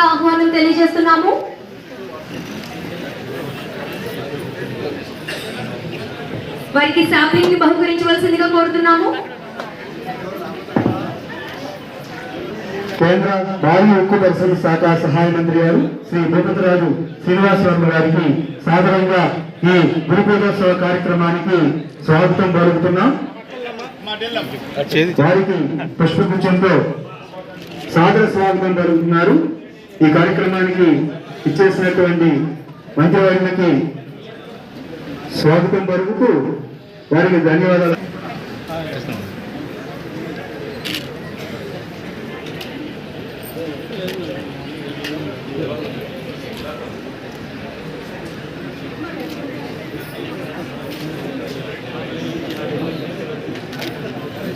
సాదరంగా ఆహ్వానం తెలియజేస్తున్నాము. వారికి శాపింగ్ని బహుకరించవలసిందిగా కోరుతున్నాము. కేంద్ర భారీ ఉక్కు పరిశ్రమ శాఖ సహాయ మంత్రి గారు శ్రీ భూపతిరాజు శ్రీనివాస గారికి సాధారణంగా ఈ గురుపూజోత్సవ కార్యక్రమానికి స్వాగతం పలుకుతున్నాం. వారికి పుష్పగుచ్చంతో సాదర స్వాగతం పలుకుతున్నారు. ఈ కార్యక్రమానికి ఇచ్చేసినటువంటి మంత్రివారికి స్వాగతం పలుకుతూ వారికి ధన్యవాదాలు.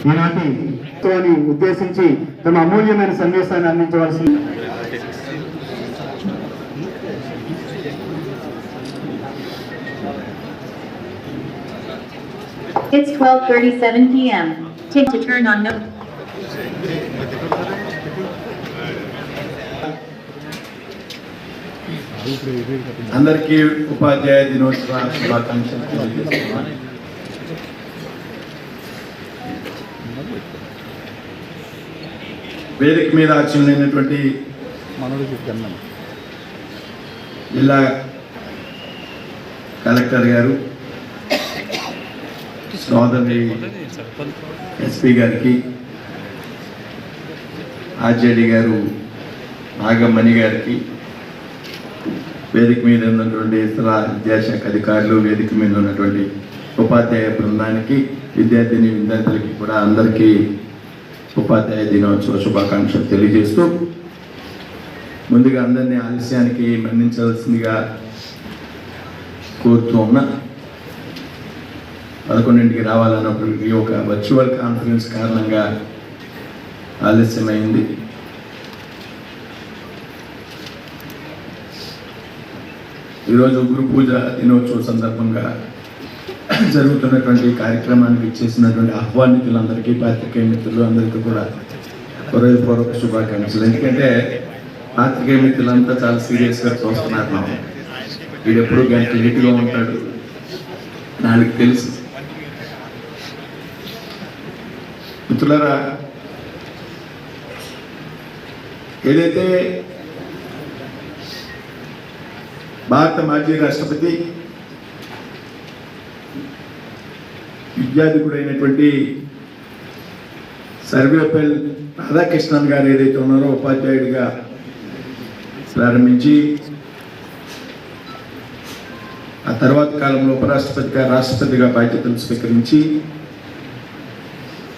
ఈనాటి ఉద్దేశించి తమ అమూల్యమైన సందేశాన్ని అందించవలసింది. It's 12:37 PM. Take to turn on note. అందరికీ ఉపాధ్యాయ దినోత్సవ శుభాకాంక్షలు తెలియజేస్తున్నాను వేదిక మీద ఆచరణైనటువంటి జిల్లా కలెక్టర్ గారు సోదరి ఎస్పీ గారికి ఆర్జేడి గారు నాగమణి గారికి వేదిక మీద ఉన్నటువంటి ఇతర విద్యాశాఖ అధికారులు వేదిక మీద ఉన్నటువంటి ఉపాధ్యాయ బృందానికి విద్యార్థిని విద్యార్థులకి కూడా అందరికీ ఉపాధ్యాయ దినోత్సవ శుభాకాంక్షలు తెలియజేస్తూ ముందుగా అందరినీ ఆలస్యానికి మన్నించవలసిందిగా కోరుతూ ఉన్నా పదకొండింటికి రావాలన్నప్పటికీ ఒక వర్చువల్ కాన్ఫరెన్స్ కారణంగా ఆలస్యమైంది. ఈరోజు గురు పూజ దినోత్సవ సందర్భంగా జరుగుతున్నటువంటి కార్యక్రమానికి ఇచ్చేసినటువంటి ఆహ్వానితులందరికీ పాత్రికేయ మిత్రులు అందరికీ కూడా హృదయపూర్వక శుభాకాంక్షలు. ఎందుకంటే పాత్రికేయ మిత్రులంతా చాలా సీరియస్గా చూస్తున్నారు మనం వీడెప్పుడు గంట నీట్గా ఉంటాడు. నాకు తెలుసు. మిత్రులరా ఏదైతే భారత మాజీ రాష్ట్రపతి విద్యాధికుడైనటువంటి సర్వేపల్లి రాధాకృష్ణన్ గారు ఏదైతే ఉన్నారో ఉపాధ్యాయుడిగా ప్రారంభించి ఆ తర్వాత కాలంలో ఉపరాష్ట్రపతిగా రాష్ట్రపతిగా బాధ్యతలు స్వీకరించి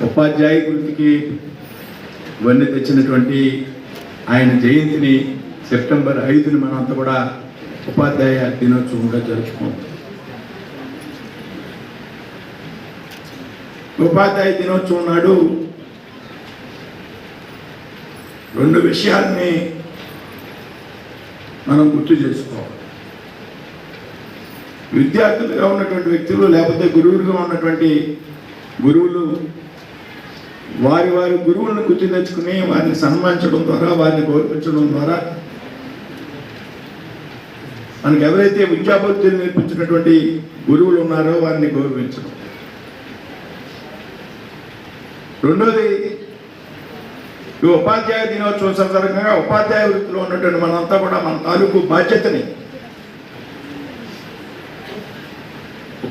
ఉపాధ్యాయ వృత్తికి వన్నె తెచ్చినటువంటి ఆయన జయంతిని సెప్టెంబర్ ఐదుని మనంతా కూడా ఉపాధ్యాయ దినోత్సవంగా జరుపుకుంటాం. ఉపాధ్యాయ దినోత్సవం నాడు రెండు విషయాల్ని మనం గుర్తు చేసుకోవాలి. విద్యార్థులుగా ఉన్నటువంటి వ్యక్తులు లేకపోతే గురువులుగా ఉన్నటువంటి గురువులు వారి వారి గురువులను గుర్తు తెచ్చుకుని వారిని సన్మానించడం ద్వారా వారిని గౌరవించడం ద్వారా మనకు ఎవరైతే విద్యాబుద్ధులు నేర్పించినటువంటి గురువులు ఉన్నారో వారిని గౌరవించడం. రెండోది ఈ ఉపాధ్యాయ దినోత్సవం సందర్భంగా ఉపాధ్యాయ వృత్తిలో ఉన్నటువంటి మనంతా కూడా మన తాలూకు బాధ్యతని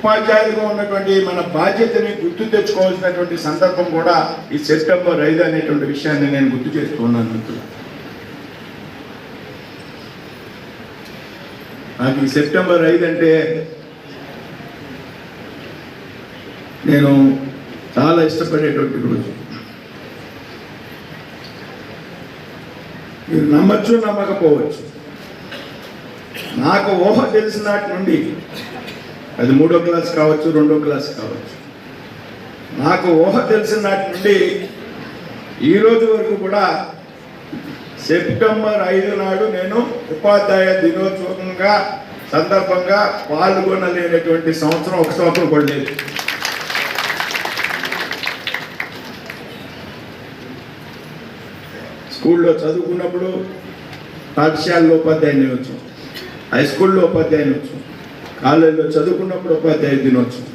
ఉపాధ్యాయులుగా ఉన్నటువంటి మన బాధ్యతని గుర్తు తెచ్చుకోవాల్సినటువంటి సందర్భం కూడా ఈ సెప్టెంబర్ ఐదు అనేటువంటి విషయాన్ని నేను గుర్తు చేస్తున్నాను. మిత్రులు నాకు ఈ సెప్టెంబర్ ఐదు అంటే నేను చాలా ఇష్టపడేటువంటి రోజు. మీరు నమ్మచ్చు నమ్మకపోవచ్చు. నాకు ఊహ తెలిసినాటి నుండి అది మూడో క్లాస్ కావచ్చు రెండో క్లాస్ కావచ్చు. నాకు ఊహ తెలిసిన నాటి నుండి ఈరోజు వరకు కూడా సెప్టెంబర్ ఐదు నాడు నేను ఉపాధ్యాయ దినోత్సవంగా సందర్భంగా పాల్గొనలేనటువంటి సంవత్సరం ఒక సంవత్సరం పడలేదు స్కూల్లో చదువుకున్నప్పుడు పాఠశాలలో ఉపాధ్యాయుని దినోత్సవం హై స్కూల్లో ఉపాధ్యాయుని దినోత్సవం. కాలేజీలో చదువుకున్నప్పుడు ఉపాధ్యాయ దినోత్సవం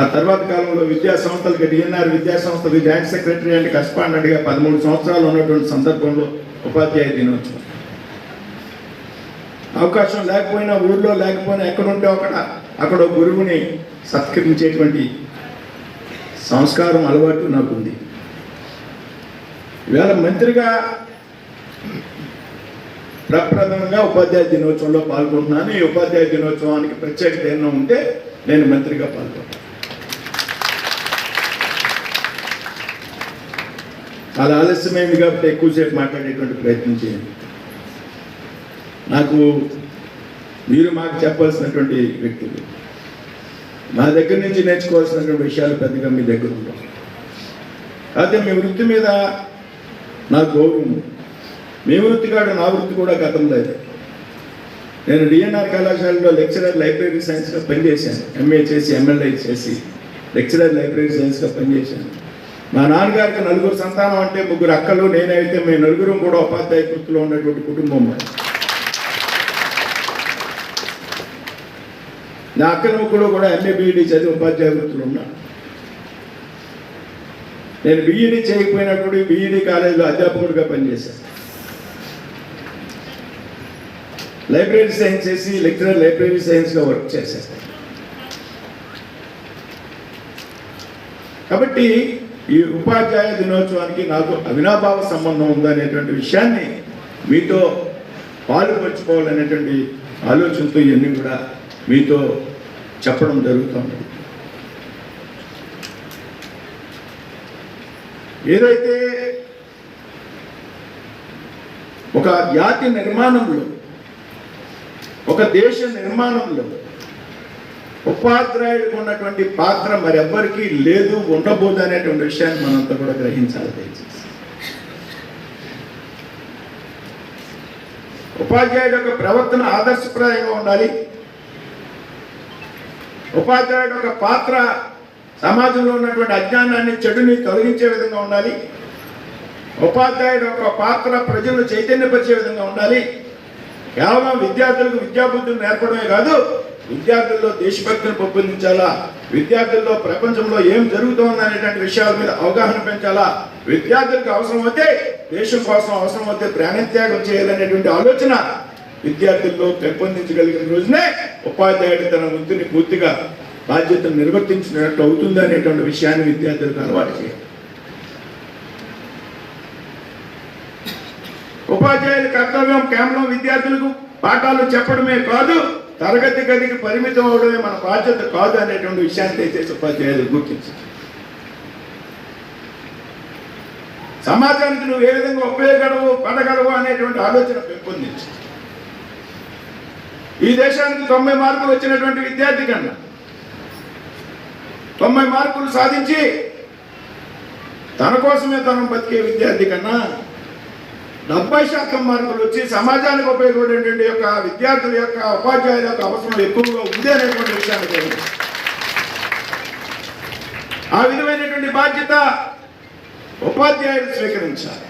ఆ తర్వాత కాలంలో విద్యా సంస్థలకి డిఎన్ఆర్ విద్యా సంస్థకి జాయింట్ సెక్రటరీ అండ్ కరస్పాండెంట్గా పదమూడు సంవత్సరాలు ఉన్నటువంటి సందర్భంలో ఉపాధ్యాయ దినోత్సవం. అవకాశం లేకపోయినా ఊర్లో లేకపోయినా ఎక్కడుంటే అక్కడ అక్కడ గురువుని సత్కరించేటువంటి సంస్కారం అలవాటు నాకుంది. ఇవాళ మంత్రిగా ప్రప్రథమంగా ఉపాధ్యాయ దినోత్సవంలో పాల్గొంటున్నాను. ఈ ఉపాధ్యాయ దినోత్సవానికి ప్రత్యేకత ఏమైనా ఉంటే నేను మంత్రిగా పాల్గొంటాను. చాలా ఆలస్యమైంది కాబట్టి ఎక్కువసేపు మాట్లాడేటువంటి ప్రయత్నం చేయండి. నాకు మీరు మాకు చెప్పాల్సినటువంటి వ్యక్తులు మా దగ్గర నుంచి నేర్చుకోవాల్సినటువంటి విషయాలు పెద్దగా మీ దగ్గర ఉంటాం అయితే మీ వృత్తి మీద నాకు గౌరవం మీ వృత్తి కాదు నా వృత్తి కూడా గతంలో అయితే. నేను డిఎన్ఆర్ కళాశాలలో లెక్చరర్ లైబ్రరీ సైన్స్గా పనిచేశాను. ఎంఏ చేసి ఎమ్మెల్యే చేసి లెక్చరర్ లైబ్రరీ సైన్స్గా పనిచేశాను. మా నాన్నగారికి నలుగురు సంతానం అంటే ముగ్గురు అక్కలు నేనైతే మేము నలుగురం కూడా ఉపాధ్యాయ వృత్తిలో ఉన్నటువంటి కుటుంబం నా అక్కల ముగ్గురు కూడా ఎంఏ బీఈడి చదివి ఉపాధ్యాయ వృత్తులు ఉన్నాను నేను బీఈడి చేయకపోయినటువంటి బీఈడి కాలేజీలో అధ్యాపకుడిగా పనిచేశాను. లైబ్రరీ సైన్స్ చేసి లెక్చరర్ లైబ్రరీ సైన్స్గా వర్క్ చేసేస్తారు కాబట్టి ఈ ఉపాధ్యాయ దినోత్సవానికి నాకు అవినాభావ సంబంధం ఉందనేటువంటి విషయాన్ని మీతో పాలు పంచుకోవాలనేటువంటి ఆలోచనతో ఇవన్నీ కూడా మీతో చెప్పడం జరుగుతుంది. ఏదైతే ఒక జాతి నిర్మాణంలో ఒక దేశ నిర్మాణంలో ఉపాధ్యాయుడికి ఉన్నటువంటి పాత్ర మరెవ్వరికీ లేదు ఉండబోదు అనేటువంటి విషయాన్ని మనంతా కూడా గ్రహించాలి దయచేసి. ఉపాధ్యాయుడు యొక్క ప్రవర్తన ఆదర్శప్రాయంగా ఉండాలి. ఉపాధ్యాయుడు యొక్క పాత్ర సమాజంలో ఉన్నటువంటి అజ్ఞానాన్ని చెడుని తొలగించే విధంగా ఉండాలి. ఉపాధ్యాయుడు యొక్క పాత్ర ప్రజలను చైతన్యపరిచే విధంగా ఉండాలి. కేవలం విద్యార్థులకు విద్యాబుద్ధులు నేర్పడమే కాదు విద్యార్థుల్లో దేశభక్తిని పెంపొందించాలా? విద్యార్థుల్లో ప్రపంచంలో ఏం జరుగుతోంది అనేటువంటి విషయాల మీద అవగాహన పెంచాలా? విద్యార్థులకు అవసరం అయితే దేశం కోసం అవసరం అయితే ప్రాణత్యాగం చేయాలనేటువంటి ఆలోచన విద్యార్థుల్లో పెంపొందించగలిగిన రోజునే ఉపాధ్యాయుడు తన వృత్తిని పూర్తిగా బాధ్యతను నిర్వర్తించినట్టు అవుతుంది అనేటువంటి విషయాన్ని విద్యార్థులకు అలవాటు చేయాలి. ఉపాధ్యాయుల కర్తవ్యం కేవలం విద్యార్థులకు పాఠాలు చెప్పడమే కాదు తరగతి గదికి పరిమితం అవడమే మన బాధ్యత కాదు అనేటువంటి విషయాన్ని దయచేసి ఉపాధ్యాయులు గుర్తించారు సమాజానికి నువ్వు ఏ విధంగా ఉపయోగపడవు పడగలవు అనేటువంటి ఆలోచన పెంపొందించు ఈ దేశానికి తొంభై మార్కులు వచ్చినటువంటి విద్యార్థి కన్నా తొంభై మార్కులు సాధించి తన కోసమే తనం బతికే విద్యార్థి కన్నా డెబ్బై శాతం మార్కులు వచ్చి సమాజానికి ఉపయోగపడేటువంటి యొక్క విద్యార్థుల యొక్క ఉపాధ్యాయుల యొక్క అవసరం ఎక్కువగా ఉంది అనేటువంటి విషయాన్ని ఆ విధమైనటువంటి బాధ్యత ఉపాధ్యాయులు స్వీకరించాలి.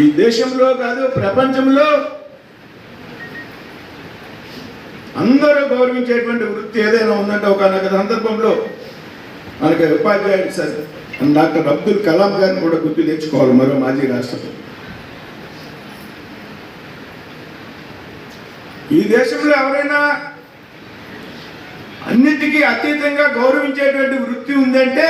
ఈ దేశంలో కాదు ప్రపంచంలో అందరూ గౌరవించేటువంటి వృత్తి ఏదైనా ఉందంటే ఒక సందర్భంలో మనకి ఉపాధ్యాయుడు సరే. డాక్టర్ అబ్దుల్ కలాం గారిని కూడా గుర్తు తెచ్చుకోవాలి మరో మాజీ రాష్ట్రపతి. ఈ దేశంలో ఎవరైనా అన్నిటికీ అతీతంగా గౌరవించేటువంటి వృత్తి ఉందంటే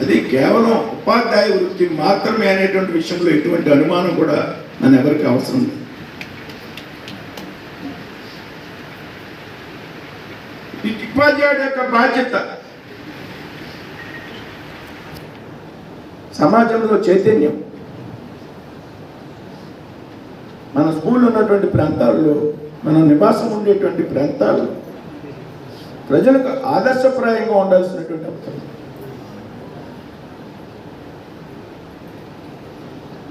అది కేవలం ఉపాధ్యాయ వృత్తి మాత్రమే అనేటువంటి విషయంలో ఎటువంటి అనుమానం కూడా మన ఎవరికి అవసరం లేదు. ఈ ఉపాధ్యాయుడు యొక్క బాధ్యత సమాజంలో చైతన్యం. మన స్కూల్ ఉన్నటువంటి ప్రాంతాల్లో మన నివాసం ఉండేటువంటి ప్రాంతాలు ప్రజలకు ఆదర్శప్రాయంగా ఉండాల్సినటువంటి అవసరం.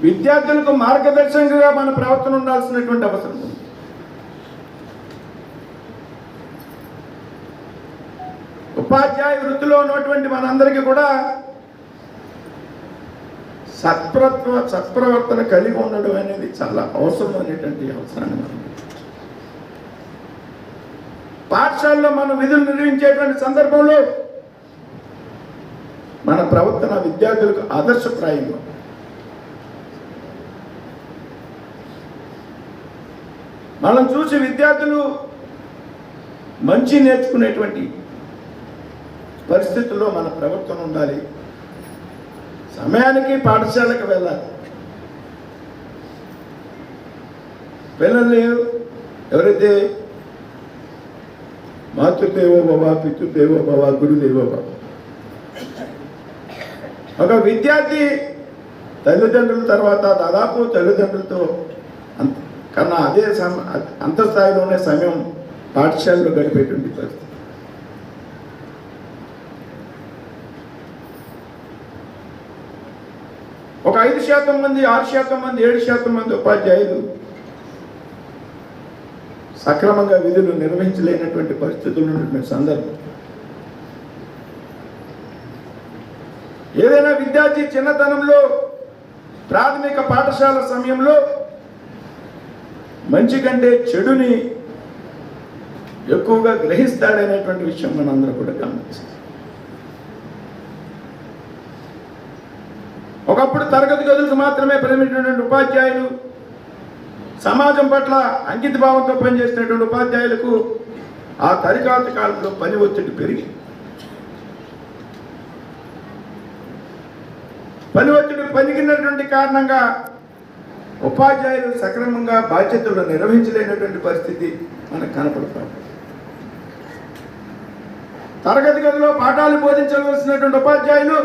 విద్యార్థులకు మార్గదర్శకంగా మన ప్రవర్తన ఉండాల్సినటువంటి అవసరం ఉపాధ్యాయ వృత్తిలో ఉన్నటువంటి మనందరికీ కూడా సత్ప్రత్వ సత్ప్రవర్తన కలిగి ఉండడం అనేది చాలా అవసరం అనేటువంటి అవసరాన్ని మనం పాఠశాలలో మనం విధులు నిర్వహించేటువంటి సందర్భంలో మన ప్రవర్తన విద్యార్థులకు ఆదర్శప్రాయంగా మనం చూసి విద్యార్థులు మంచి నేర్చుకునేటువంటి పరిస్థితుల్లో మన ప్రవర్తన ఉండాలి. సమయానికి పాఠశాలకు వెళ్ళాలి. పిల్లల్ని ఎవరైతే మాతృదేవో భవ పితృదేవో భవ గురుదేవో భవ. ఒక విద్యార్థి తల్లిదండ్రుల తర్వాత దాదాపు తల్లిదండ్రులతో అంత కన్నా అదే సమ అంత స్థాయిలోనే సమయం పాఠశాలలో గడిపేటువంటి పరిస్థితి. ఐదు శాతం మంది ఆరు శాతం మంది ఏడు శాతం మంది ఉపాధ్యాయులు సక్రమంగా విధులు నిర్వహించలేనటువంటి పరిస్థితులు ఉన్నటువంటి సందర్భం. ఏదైనా విద్యార్థి చిన్నతనంలో ప్రాథమిక పాఠశాల సమయంలో మంచి కంటే చెడుని ఎక్కువగా గ్రహిస్తాడనేటువంటి విషయం మనందరూ కూడా గమనించాలి. ఒకప్పుడు తరగతి గదులకు మాత్రమే పరిమితమైనటువంటి ఉపాధ్యాయులు సమాజం పట్ల అంకిత భావంతో పనిచేసినటువంటి ఉపాధ్యాయులకు ఆ తరికాత కాలంలో పని ఒత్తిడి పెరిగి పని ఒత్తిడి పెరిగినటువంటి కారణంగా ఉపాధ్యాయులు సక్రమంగా బాధ్యతలు నిర్వహించలేనటువంటి పరిస్థితి మనకు కనపడుతుంది తరగతి గదిలో పాఠాలు బోధించవలసినటువంటి ఉపాధ్యాయులు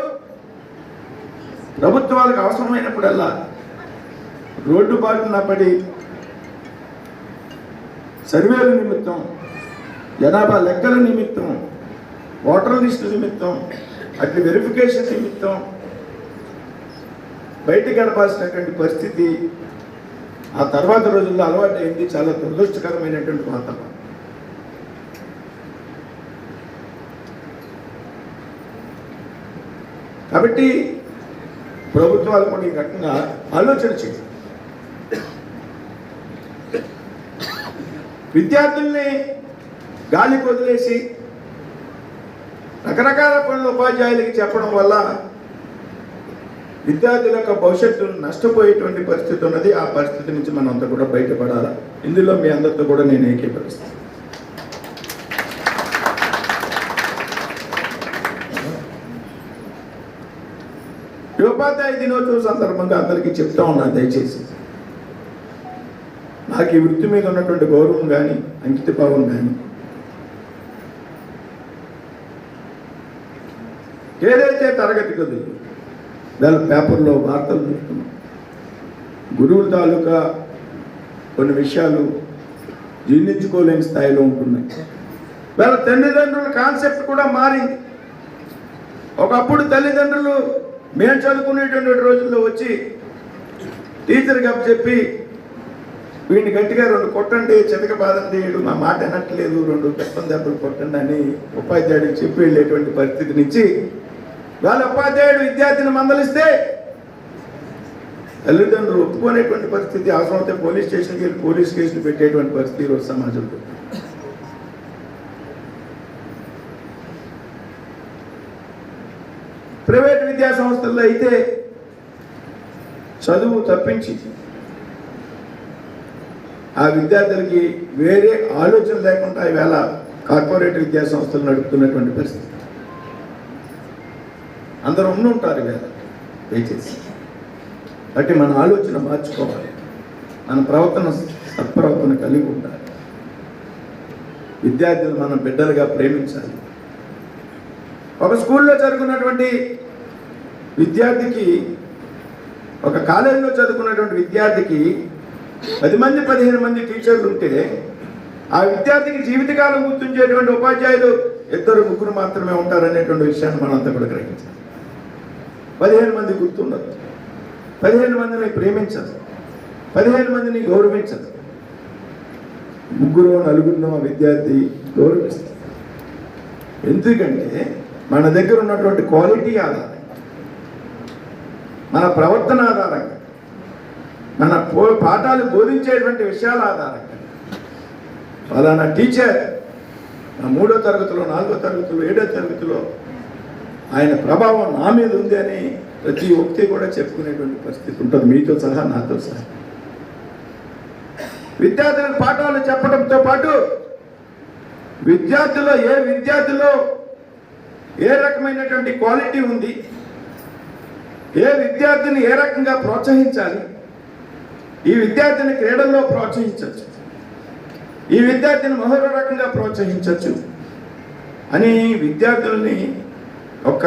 ప్రభుత్వాలకు అవసరమైనప్పుడల్లా రోడ్డు బాటున పడి సర్వేల నిమిత్తం జనాభా లెక్కల నిమిత్తం ఓటర్ లిస్టు నిమిత్తం అటు వెరిఫికేషన్ నిమిత్తం బయట గడపాల్సినటువంటి పరిస్థితి ఆ తర్వాత రోజుల్లో అలవాటు అయింది చాలా దురదృష్టకరమైనటువంటి వాతావరణం. కాబట్టి ప్రభుత్వాలు కూడా ఈ రకంగా ఆలోచన చేయాలి విద్యార్థుల్ని గాలికి వదిలేసి రకరకాల పనులు ఉపాధ్యాయులకి చెప్పడం వల్ల విద్యార్థుల యొక్క భవిష్యత్తును నష్టపోయేటువంటి పరిస్థితి ఉన్నది. ఆ పరిస్థితి నుంచి మనం అంతా కూడా బయటపడాలి? ఇందులో మీ అందరితో కూడా నేను ఏకీభవిస్తాను. ఉపాధ్యాయ దినోత్సవం సందర్భంగా అందరికీ చెప్తా ఉన్నాను దయచేసి. నాకు ఈ వృత్తి మీద ఉన్నటువంటి గౌరవం కానీ అంకితభావం కానీ ఏదైతే తరగతి గదులు దాని పేపర్లో వార్తలు చూస్తున్నాం. గురువుల తాలూకా కొన్ని విషయాలు జీర్ణించుకోలేని స్థాయిలో ఉంటున్నాయి. వాళ్ళ తల్లిదండ్రుల కాన్సెప్ట్ కూడా మారింది. ఒకప్పుడు తల్లిదండ్రులు మేము చదువుకునేటువంటి రోజుల్లో వచ్చి టీచర్ గప్ప చెప్పి వీడిని గట్టిగా రెండు కొట్టండి చెతక బాధండి వీడు మా మాట అనట్లేదు రెండు దెబ్బలు దెబ్బలు కొట్టండి అని ఉపాధ్యాయుడికి చెప్పి వెళ్ళేటువంటి పరిస్థితి నుంచి వాళ్ళ ఉపాధ్యాయుడు విద్యార్థిని మందలిస్తే తల్లిదండ్రులు ఒప్పుకునేటువంటి పరిస్థితి అవసరమైతే పోలీస్ స్టేషన్కి వెళ్ళి పోలీస్ కేసులు పెట్టేటువంటి పరిస్థితి ఈరోజు సమాజంలో. ప్రైవేట్ విద్యా సంస్థల్లో అయితే చదువు తప్పించి ఆ విద్యార్థులకి వేరే ఆలోచన లేకుండా ఈవేళ కార్పొరేట్ విద్యా సంస్థలు నడుపుతున్నటువంటి పరిస్థితి. అందరూ ఉండి ఉంటారు ఈవేళ దయచేసి బట్టి మన ఆలోచన మార్చుకోవాలి. మన ప్రవర్తన సత్ప్రవర్తన కలిగి ఉండాలి. విద్యార్థులు మన బిడ్డలుగా ప్రేమించాలి. ఒక స్కూల్లో చదువుకున్నటువంటి విద్యార్థికి ఒక కాలేజీలో చదువుకున్నటువంటి విద్యార్థికి పది మంది పదిహేను మంది టీచర్లు ఉంటే ఆ విద్యార్థికి జీవితకాలం గుర్తుంచేటువంటి ఉపాధ్యాయులు ఇద్దరు ముగ్గురు మాత్రమే ఉంటారనేటువంటి విషయాన్ని మనంతా కూడా గ్రహించాలి. పదిహేను మంది గుర్తుండదు పదిహేను మందిని ప్రేమించదు. పదిహేను మందిని గౌరవించదు. ముగ్గురు నలుగురు విద్యార్థి గౌరవిస్తారు ఎందుకంటే మన దగ్గర ఉన్నటువంటి క్వాలిటీ ఆధారంగా మన ప్రవర్తన ఆధారంగా మన పో పాఠాలు బోధించేటువంటి విషయాల ఆధారంగా ఫలానా టీచర్ మూడో తరగతిలో నాలుగో తరగతిలో ఏడో తరగతిలో ఆయన ప్రభావం నా మీద ఉంది అని ప్రతి ఒక్కటి కూడా చెప్పుకునేటువంటి పరిస్థితి ఉంటుంది. మీతో సహా నాతో సహా. విద్యార్థులకు పాఠాలు చెప్పడంతో పాటు విద్యార్థుల్లో ఏ విద్యార్థిలో ఏ రకమైనటువంటి క్వాలిటీ ఉంది ఏ విద్యార్థిని ఏ రకంగా ప్రోత్సహించాలి ఈ విద్యార్థిని క్రీడల్లో ప్రోత్సహించవచ్చు ఈ విద్యార్థిని మరో రకంగా ప్రోత్సహించవచ్చు అని విద్యార్థుల్ని ఒక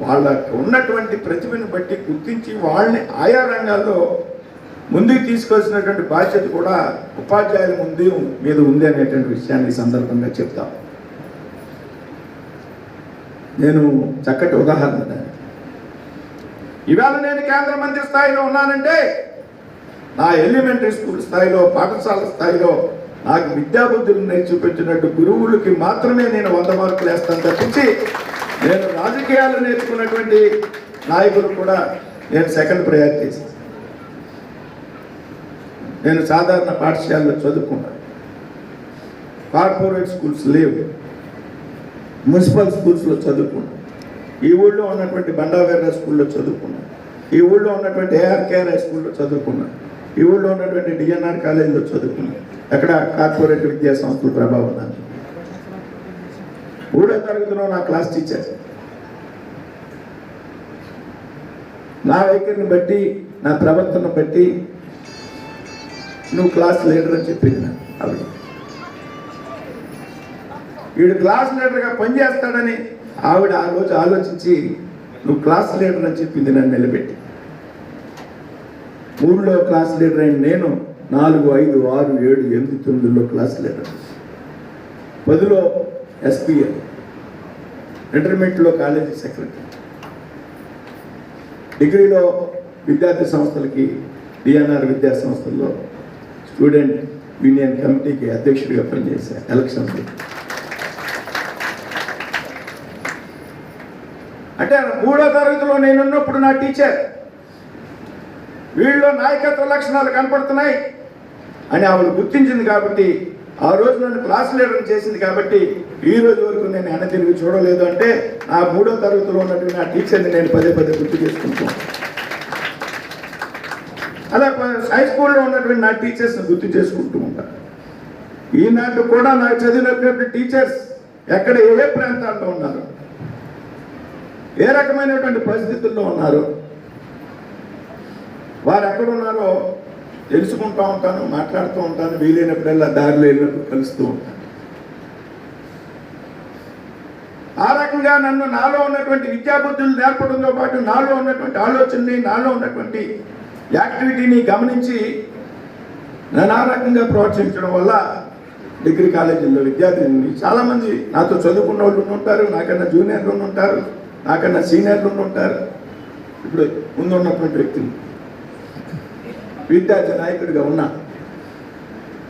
వాళ్ళకు ఉన్నటువంటి ప్రతిభను బట్టి గుర్తించి వాళ్ళని ఆయా రంగాల్లో ముందుకు తీసుకొచ్చినటువంటి బాధ్యత కూడా ఉపాధ్యాయుల ముందు మీద ఉంది అనేటువంటి విషయాన్ని ఈ సందర్భంగా చెప్తాం. నేను చక్కటి ఉదాహరణ ఇవాళ నేను కేంద్ర మంత్రి స్థాయిలో ఉన్నానంటే నా ఎలిమెంటరీ స్కూల్ స్థాయిలో పాఠశాల స్థాయిలో నాకు విద్యాబుద్ధులు నేర్చిపెట్టినట్టు గురువులకి మాత్రమే నేను వంద మార్కులు వేస్తాను తప్పించి నేను రాజకీయాలు నేర్చుకున్నటువంటి నాయకులు కూడా నేను సెకండ్ ప్రయారిటీ నేను సాధారణ పాఠశాలలో చదువుకున్నాను. కార్పొరేట్ స్కూల్స్ లేవు. మున్సిపల్ స్కూల్స్లో చదువుకున్నాను ఈ ఊళ్ళో ఉన్నటువంటి బండావేర స్కూల్లో చదువుకున్నాను ఈ ఊళ్ళో ఉన్నటువంటి ఏఆర్కేఆర్ హై స్కూల్లో చదువుకున్నాను ఈ ఊళ్ళో ఉన్నటువంటి డిఎన్ఆర్ కాలేజీలో చదువుకున్నాను అక్కడ కార్పొరేట్ విద్యా సంస్థల ప్రభావం నాకు మూడో తరగతిలో నా క్లాస్ టీచర్. నా వైఖరిని బట్టి నా ప్రవర్తన బట్టి నువ్వు క్లాస్ లీడర్ అని చెప్పింది నాకు. ఆవిడ వీడు క్లాస్ లీడర్గా పనిచేస్తాడని ఆవిడ ఆ రోజు ఆలోచించి నువ్వు క్లాస్ లీడర్ అని చెప్పింది నన్ను నిలబెట్టి. ఊళ్ళో క్లాస్ లీడర్ అయిన నేను నాలుగు ఐదు ఆరు ఏడు ఎనిమిది తొమ్మిదిలో క్లాస్ లీడర్ పదిలో ఎస్పీఎల్ ఇంటర్మీడియట్లో కాలేజీ సెక్రటరీ డిగ్రీలో విద్యార్థి సంస్థలకి డిఎన్ఆర్ విద్యా సంస్థల్లో స్టూడెంట్ యూనియన్ కమిటీకి అధ్యక్షుడిగా పనిచేశాను ఎలక్షన్స్లో అంటే మూడో తరగతిలో నేనున్నప్పుడు నా టీచర్ వీళ్ళలో నాయకత్వ లక్షణాలు కనపడుతున్నాయి అని ఆవిడ గుర్తించింది కాబట్టి ఆ రోజు నన్ను క్లాస్ లీడర్ చేసింది కాబట్టి ఈ రోజు వరకు నేను వెన తిరిగి చూడలేదు అంటే ఆ మూడో తరగతిలో ఉన్నటువంటి నా టీచర్ని నేను పదే పదే గుర్తు చేసుకుంటాను అలా హై స్కూల్లో ఉన్నటువంటి నా టీచర్స్ని గుర్తు చేసుకుంటూ ఉంటాను ఈనాడు కూడా నాకు చదివినటువంటి టీచర్స్ ఎక్కడ ఏ ప్రాంతాల్లో ఉన్నారు? ఏ రకమైనటువంటి పరిస్థితుల్లో ఉన్నారు? వారు ఎక్కడ ఉన్నారో తెలుసుకుంటూ ఉంటాను మాట్లాడుతూ ఉంటాను వీలైనప్పుడల్లా దారిలో వెళ్ళినప్పుడు కలుస్తూ ఉంటాను. ఆ రకంగా నన్ను నాలో ఉన్నటువంటి విద్యాబుద్ధులు నేర్పడంతో పాటు నాలో ఉన్నటువంటి ఆలోచనని నాలో ఉన్నటువంటి యాక్టివిటీని గమనించి నన్ను ఆ రకంగా ప్రోత్సహించడం వల్ల డిగ్రీ కాలేజీల్లో విద్యార్థులు చాలామంది నాతో చదువుకున్న వాళ్ళు ఉంటారు నాకన్నా జూనియర్లు ఉంటారు. నాకన్నా సీనియర్లు ఉంటారు. ఇప్పుడు ముందు ఉన్నటువంటి వ్యక్తులు. విద్యార్థి నాయకుడిగా ఉన్నా.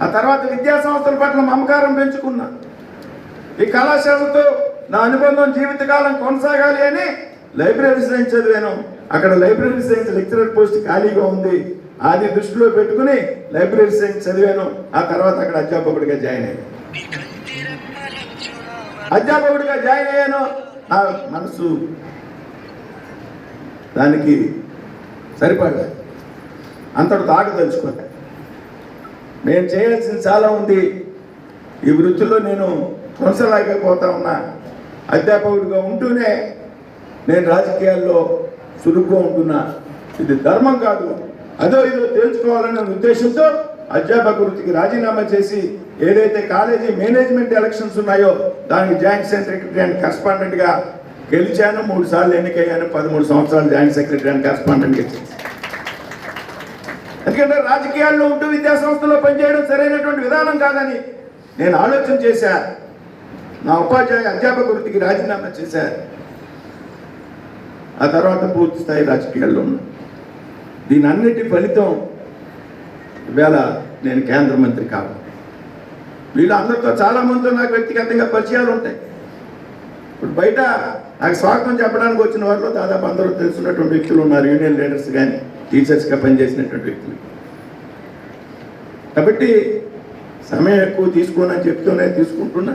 ఆ తర్వాత విద్యా సంస్థల పట్ల మమకారం పెంచుకున్నా. ఈ కళాశాలతో నా అనుబంధం జీవితకాలం కొనసాగాలి అని లైబ్రరీ సైన్స్ చదివాను. అక్కడ లైబ్రరీ సైన్స్ లెక్చరర్ పోస్ట్ ఖాళీగా ఉంది. అది దృష్టిలో పెట్టుకుని లైబ్రరీ సైన్స్ చదివాను. ఆ తర్వాత అక్కడ అధ్యాపకుడిగా జాయిన్ అయ్యాను. అధ్యాపకుడిగా జాయిన్ అయ్యాను. నా మనసు దానికి సరిపడలేదు అంతటి దాకా నేను చేయాల్సింది చాలా ఉంది. ఈ వృత్తిలో నేను కొనసాగలేకపోతా ఉన్నా. అధ్యాపకుడిగా ఉంటూనే నేను రాజకీయాల్లో చురుగ్గా ఉంటున్నా. ఇది ధర్మం కాదు. అదో ఇదో తెలుసుకోవాలనే ఉద్దేశంతో అధ్యాపక వృత్తికి రాజీనామా చేసి ఏదైతే కాలేజీ మేనేజ్మెంట్ ఎలక్షన్స్ ఉన్నాయో దానికి జాయింట్ సెక్రటరీ అండ్ కరస్పాండెంట్గా గెలిచాను మూడు సార్లు ఎన్నికయ్యాను పదమూడు సంవత్సరాలు జాయింట్ సెక్రటరీ అండ్ కరస్పాండెంట్గా చేశాను ఎందుకంటే రాజకీయాల్లో ఉంటూ విద్యా సంస్థలో పనిచేయడం సరైనటువంటి విధానం కాదని నేను ఆలోచన చేశా. నా ఉపాధ్యాయ అధ్యాపక వృత్తికి రాజీనామా చేశా. ఆ తర్వాత పూర్తి స్థాయి రాజకీయాల్లో ఉన్నా. దీని అన్నిటి ఫలితం ఇవాళ నేను కేంద్ర మంత్రి కావాలి వీళ్ళందరితో చాలామందితో నాకు వ్యక్తిగతంగా పరిచయాలు ఉంటాయి. ఇప్పుడు బయట నాకు స్వాగతం చెప్పడానికి వచ్చిన వారిలో దాదాపు అందరూ తెలుసున్నటువంటి వ్యక్తులు ఉన్నారు యూనియన్ లీడర్స్ కానీ టీచర్స్గా పనిచేసినటువంటి వ్యక్తులు. కాబట్టి సమయం ఎక్కువ తీసుకోనని చెప్తూనే తీసుకుంటున్నా.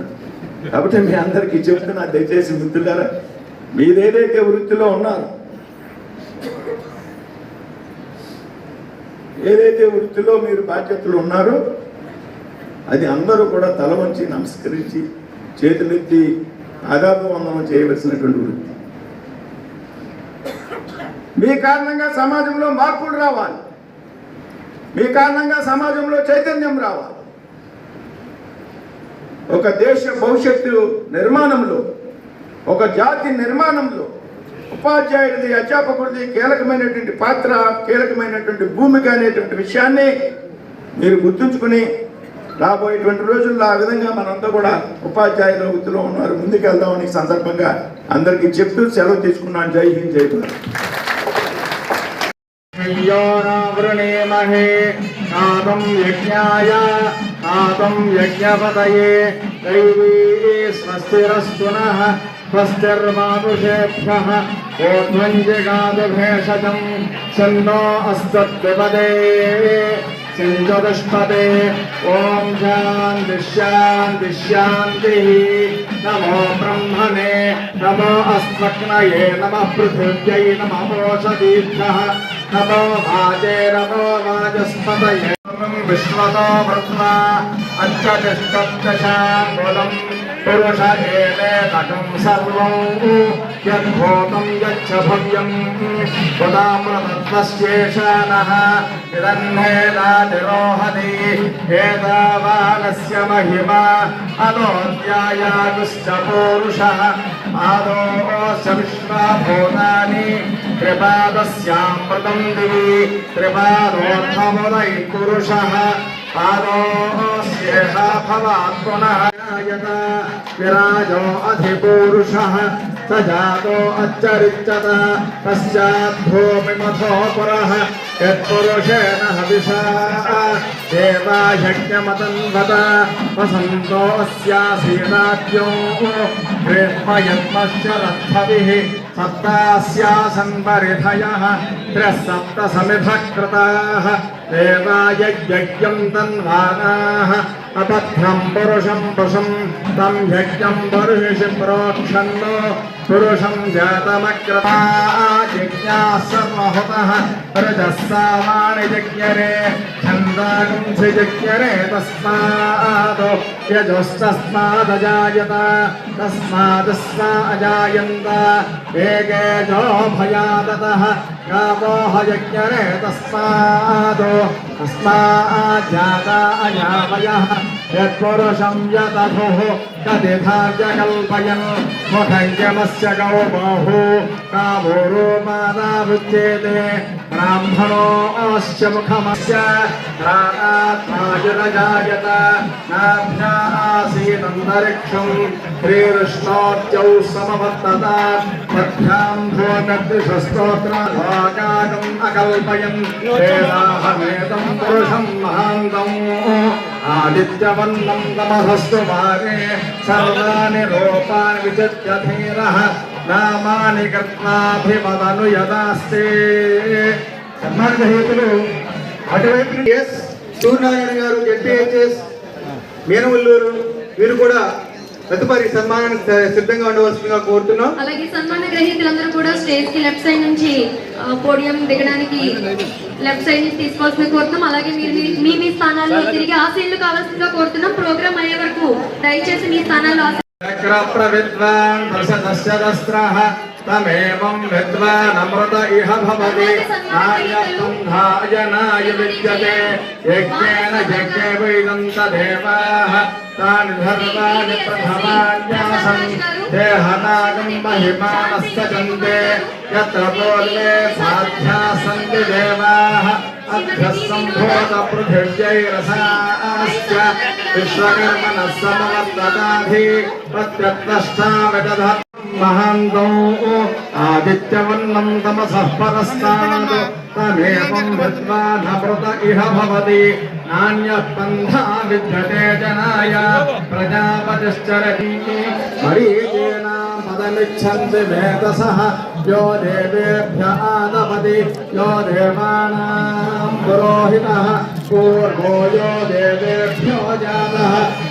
కాబట్టి మీ అందరికీ చెప్తున్నా దయచేసి వృత్తులారా మీరేదైతే వృత్తిలో ఉన్నారు ఏదైతే వృత్తిలో మీరు బాధ్యతలు ఉన్నారో అది అందరూ కూడా తల వంచి నమస్కరించి చేతులెత్తి ఆదాపు వందనం చేయవలసినటువంటి వృత్తి. మీ కారణంగా సమాజంలో మార్పులు రావాలి. మీ కారణంగా సమాజంలో చైతన్యం రావాలి. ఒక దేశ భవిష్యత్తు నిర్మాణంలో ఒక జాతి నిర్మాణంలో ఉపాధ్యాయుడిది అధ్యాపకుడిది కీలకమైనటువంటి పాత్ర కీలకమైనటువంటి భూమిక అనేటువంటి విషయాన్ని మీరు గుర్తుంచుకుని రాబోయేటువంటి రోజుల్లో ఆ విధంగా మనంతా కూడా ఉపాధ్యాయుల వృత్తిలో ఉన్నారు. ముందుకెళ్దామని సందర్భంగా అందరికీ చెప్తూ సెలవు తీసుకున్నాను. జై హింద్ జై భారత్. నాదం యజ్ఞాయ నాదం యజ్ఞపతయే దైవీ स्वस्तिर्मानुषेभ्यः ओध्वञ्जगादभेषजम् सन्नो अस्तत्विपदे सिञ्चतुष्पदे ॐ शान्तिश्शान्तिश्शान्तिः नमो ब्रह्मणे। नमो अस्मग्नये नम पृथिव्यै। नमः मोषदीर्घः नमो वाजे। नमो वाजस्पतये। विश्वतो ब्रह्मा। अच्चतिष्ठम् दशाङ्गुलम् पुरुष एतकं सर्वं यद्भूतं यच्च महिमा अनोद्यायागुश्च पूरुषः। आदोश्च विश्वाभूतानि त्रिपादस्यामृतं दिवि। त्रिपादोऽर्थमुदयि आरोह भवात्मनायत विराजो अधिपूरुषः स जातो अच्चरिच्यत पश्चाद्भूमिमथोपुरः यत्पुरुषेण हविषा देवायज्ञमतन्वत वसन्तो अस्यासीनाद्यो దేవాయజ్ఞమతన్వత వసంతో అస్యాసీనాద్యో గ్రీష్మయత్మశరద్ధవిः సప్తాస్యాసన్ పరిధయः త్రः సప్త సమిధः కృతాः దేవాయజ్ఞం తన్వానాः అపత్రం పురుషం పుషం తం యజ్ఞం బర్హిషి ప్రోక్షన్నో పురుషం జాతమగ్రతా జిజ్ఞాసర్మహుతः రజः సామాని జజ్ఞరే ఛందాగుంసి జజ్ఞరే తస్మాద్ యజోస్తస్మాదజాయత తస్మాదస్మా అజాయంత यत्पुरुषं यतधुः कतिधार्यकल्पयन् मुखङ्गमस्य गौ बाहु कामोरो मादावृत्येते ब्राह्मणो अस्य मुखमस्य प्राणात्मायुरजायत नाभ्या आसीदन्तरिक्षम् श्रीकृष्णोत्यौ समवर्तत मध्यां भोनद्विषस्तोत्राकाकम् अकल्पयन् वेदाहमेतम् पुरुषम् महान्तम् ఆదిత్యవన్నం వారే సర్వాణి రూపాన్ని విచిత్య ధీరः నామాని కర్మాభిమదను యదాస్తే సన్మాన గ్రహీతలు అటువైపు ఎస్. సూర్యనారాయణ గారు జెడ్పీహెచ్ఎస్ మీనవల్లూరు వీరు కూడా తదుపరి సన్మానానికి సిద్ధంగా ఉండవలసిందిగా కోరుతున్నాం. అలాగే సన్మాన గ్రహీతలందరూ కూడా స్టేజ్కి లెఫ్ట్ సైడ్ నుంచి పోడియం దిగడానికి లెఫ్ట్ సైడ్ నుంచి తీసుకోవాల్సిన కోరుతున్నాం. అలాగే మీరు మీ- మీ మీ స్థానాల్లో తిరిగి ఆశీర్లు కావాల్సిందిగా కోరుతున్నాం. ప్రోగ్రామ్ అయ్యే వరకు దయచేసి మీ స్థానాల్లో चक्र विद्वान् दशदस्य दस्त्रः तमेवं विद्वान् अमृत इह भवति। नाय पुंहाय नाय विद्यते। यज्ञेन यज्ञे वैदन्तदेवाः तानि सर्वाणि प्रथमान्यासन्। ते हनागं महिमानस्य यत्र पूर्वे साध्याः सन्ति देवाः। अग्रसम्भोतपृथिव्यै रसाश्च विश्वकर्मणसमवर्तनाधि प्रत्यक्तश्चाविदधत् महान्तौ आदित्यवन्नं तमसः परस्तात् पदमिच्छन्ति वेदसः यो देवेभ्य यो पुरोहितः पूर्वो यो देवेभ्यो जातः।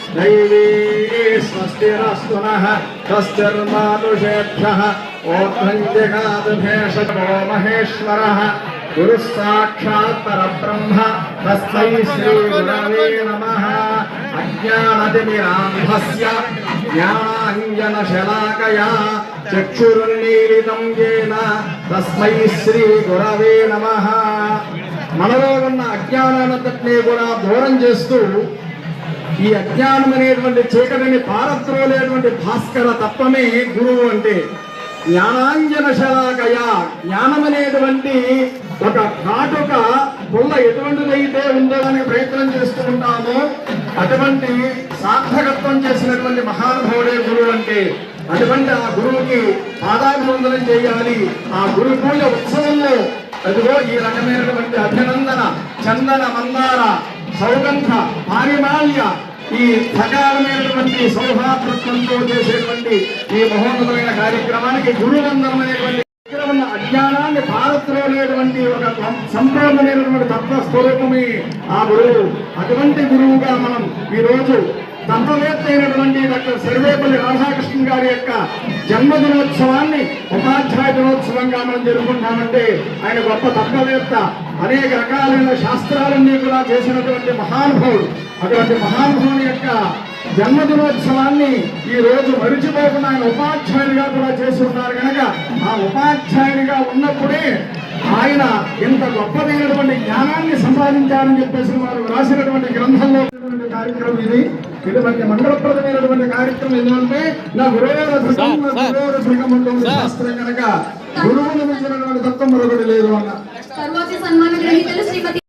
दैवी स्वस्तिरस्तु नः स्वस्तिर्मानुषेभ्यः ओभञ्जगादभेषजो महेश्वरः गुरुः साक्षात् परब्रह्म तस्मै श्रीगुरवे नमः अज्ञानतिमिराम्भस्य ज्ञानाञ्जनशलाकया चक्षुरुन्मीलितं येन तस्मै శ్రీగురవే నమః మనలో ఉన్న అజ్ఞానానంతటినీ కూడా దూరం చేస్తూ ఈ అజ్ఞానం అనేటువంటి చీకటిని పారద్రోలేటువంటి భాస్కర తత్వమే గురువు అంటే. జ్ఞానాంజన శలాకయ జ్ఞానం అనేటువంటి ఒక కాటుక పుల్ల ఎటువంటిదైతే ఉండడానికి ప్రయత్నం చేస్తూ ఉంటామో అటువంటి సార్థకత్వం చేసినటువంటి మహానుభావుడే గురువు అంటే. అటువంటి ఆ గురువుకి పాదాభివందనం చేయాలి. ఆ గురు పూజ ఉత్సవంలో అదిగో ఈ రకమైనటువంటి అభినందన చందన మందార సౌగంధ పారిమాల్య ఈ సకాలమైనటువంటి సౌభాతృత్వంతో చేసేటువంటి ఈ మహోన్నతమైన కార్యక్రమానికి గురువందనం అనేటువంటి దగ్గర ఉన్న అజ్ఞానాన్ని భారత్లోనేటువంటి ఒక సంపూర్ణమైనటువంటి తత్వ స్వరూపమే ఆ గురువు. అటువంటి గురువుగా మనం ఈ రోజు డాక్టర్ సర్వేపల్లి రాధాకృష్ణ గారి యొక్క జన్మదినోత్సవాన్ని ఉపాధ్యాయ దినోత్సవంగా మనం జరుపుకుంటామంటే ఆయన గొప్ప తత్వవేత్త. అనేక రకాలైన శాస్త్రాలన్నీ కూడా చేసినటువంటి మహానుభావుడు. అటువంటి మహానుభావుని యొక్క జన్మదినోత్సవాన్ని ఈ రోజు మరిచిపోకుండా ఆయన ఉపాధ్యాయునిగా కూడా చేసి ఉన్నారు కనుక ఆ ఉపాధ్యాయునిగా ఉన్నప్పుడే ఆయన ఇంత గొప్పదైనటువంటి జ్ఞానాన్ని సంపాదించారని చెప్పేసి వారు రాసినటువంటి గ్రంథంలో ఉన్నటువంటి కార్యక్రమం ఇది. ఇటువంటి మంగళప్రదమైనటువంటి కార్యక్రమం ఎందుకంటే నా గురువుల భృగం ఉంటుంది శాస్త్రం కనుక గురువులు మించినటువంటి తత్వం మరొకటి లేదు అన్న.